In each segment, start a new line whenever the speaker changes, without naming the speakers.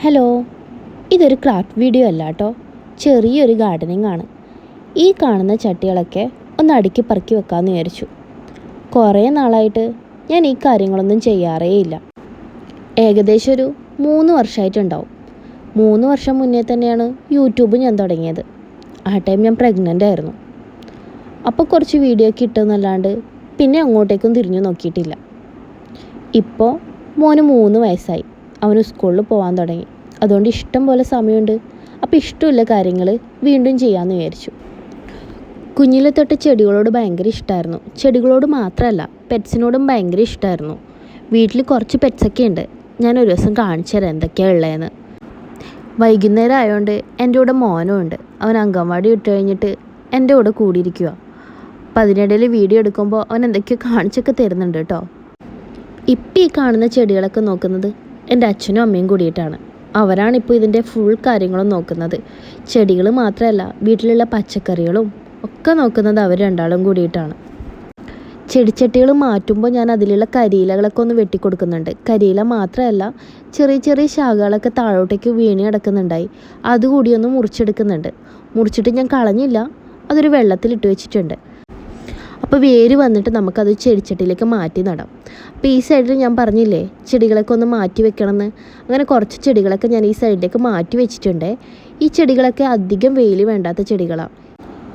Hello ഇതൊരു craft video അല്ല കേട്ടോ. ചെറിയൊരു ഗാർഡനിങ് ആണ്. ഈ കാണുന്ന ചട്ടികളൊക്കെ ഒന്ന് അടുക്കി പറക്കി വെക്കാമെന്ന് വിചാരിച്ചു. കുറേ നാളായിട്ട് ഞാൻ ഈ കാര്യങ്ങളൊന്നും ചെയ്യാറേ ഇല്ല. ഏകദേശം ഒരു മൂന്ന് വർഷമായിട്ടുണ്ടാവും മൂന്ന് വർഷം മുന്നേ തന്നെയാണ് യൂട്യൂബ് ഞാൻ തുടങ്ങിയത്. ആ ടൈം ഞാൻ പ്രഗ്നന്റ് ആയിരുന്നു. അപ്പോൾ കുറച്ച് വീഡിയോ ഒക്കെ ഇട്ടെന്നല്ലാണ്ട് പിന്നെ അങ്ങോട്ടേക്കും തിരിഞ്ഞു നോക്കിയിട്ടില്ല. ഇപ്പോൾ മോന് മൂന്ന് വയസ്സായി. അവന് സ്കൂളിൽ പോകാൻ തുടങ്ങി. അതുകൊണ്ട് ഇഷ്ടം പോലെ സമയമുണ്ട്. അപ്പോൾ ഇഷ്ടമുള്ള കാര്യങ്ങൾ വീണ്ടും ചെയ്യാമെന്ന് വിചാരിച്ചു. കുഞ്ഞിലെ തൊട്ട് ചെടികളോട് ഭയങ്കര ഇഷ്ടമായിരുന്നു ചെടികളോട് മാത്രമല്ല പെറ്റ്സിനോടും ഭയങ്കര ഇഷ്ടമായിരുന്നു വീട്ടിൽ കുറച്ച് പെറ്റ്സൊക്കെ ഉണ്ട്. ഞാൻ ഒരു ദിവസം കാണിച്ചു തരാം എന്തൊക്കെയാണ് ഉള്ളതെന്ന് വൈകുന്നേരം ആയതുകൊണ്ട് എന്റെ കൂടെ മോനും ഉണ്ട്. അവൻ അംഗൻവാടി വിട്ട് കഴിഞ്ഞിട്ട് എന്റെ കൂടെ കൂടിയിരിക്കുക അപ്പം അതിനിടയിൽ വീഡിയോ എടുക്കുമ്പോൾ അവൻ എന്തൊക്കെയോ കാണിച്ചൊക്കെ തരുന്നുണ്ട് കേട്ടോ. ഇപ്പം ഈ കാണുന്ന ചെടികളൊക്കെ നോക്കുന്നത് എന്റെ അച്ഛനും അമ്മയും കൂടിയിട്ടാണ്. അവരാണ് ഇപ്പോൾ ഇതിന്റെ ഫുൾ കാര്യങ്ങളും നോക്കുന്നത്. ചെടികൾ മാത്രമല്ല വീട്ടിലുള്ള പച്ചക്കറികളും ഒക്കെ നോക്കുന്നത് അവർ രണ്ടാളും കൂടിയിട്ടാണ്. ചെടിച്ചട്ടികൾ മാറ്റുമ്പോൾ ഞാൻ അതിലുള്ള കരിയിലകളൊക്കെ ഒന്ന് വെട്ടിക്കൊടുക്കുന്നുണ്ട്. കരിയില മാത്രമല്ല ചെറിയ ചെറിയ ശാഖകളൊക്കെ താഴോട്ടേക്ക് വീണ് കിടക്കുന്നുണ്ടായി. അതുകൂടി ഒന്ന് മുറിച്ചെടുക്കുന്നുണ്ട്. മുറിച്ചിട്ട് ഞാൻ കളഞ്ഞില്ല അതൊരു വെള്ളത്തിലിട്ട് വെച്ചിട്ടുണ്ട്. അപ്പോൾ വേര് വന്നിട്ട് നമുക്കത് ചെടിച്ചട്ടിയിലേക്ക് മാറ്റി നടാം. അപ്പോൾ ഈ സൈഡിൽ ഞാൻ പറഞ്ഞില്ലേ ചെടികളൊക്കെ ഒന്ന് മാറ്റി വെക്കണമെന്ന്. അങ്ങനെ കുറച്ച് ചെടികളൊക്കെ ഞാൻ ഈ സൈഡിലേക്ക് മാറ്റി വെച്ചിട്ടുണ്ട്. ഈ ചെടികളൊക്കെ അധികം വെയിൽ വേണ്ടാത്ത ചെടികളാണ്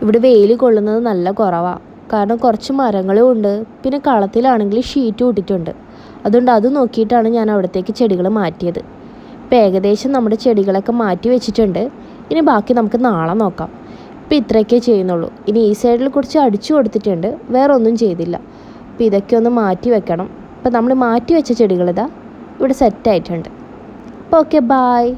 ഇവിടെ വെയിൽ കൊള്ളുന്നത് നല്ല കുറവാണ് കാരണം കുറച്ച് മരങ്ങളും ഉണ്ട്. പിന്നെ കളത്തിലാണെങ്കിൽ ഷീറ്റ് കൂട്ടിയിട്ടുണ്ട്. അതുകൊണ്ട് അത് നോക്കിയിട്ടാണ് ഞാൻ അവിടത്തേക്ക് ചെടികൾ മാറ്റിയത്. ഇപ്പം ഏകദേശം നമ്മുടെ ചെടികളൊക്കെ മാറ്റി വെച്ചിട്ടുണ്ട്. ഇനി ബാക്കി നമുക്ക് നാളെ നോക്കാം. ഇപ്പം ഇത്രയൊക്കെ ചെയ്യുന്നുള്ളൂ. ഇനി ഈ സൈഡിൽ കുറച്ച് അടിച്ചു കൊടുത്തിട്ടുണ്ട്. വേറെ ഒന്നും ചെയ്തില്ല. അപ്പം ഇതൊക്കെ ഒന്ന് മാറ്റി വെക്കണം. അപ്പം നമ്മൾ മാറ്റി വെച്ച ചെടികളിതാ ഇവിടെ സെറ്റായിട്ടുണ്ട് അപ്പോൾ ഓക്കെ ബായ്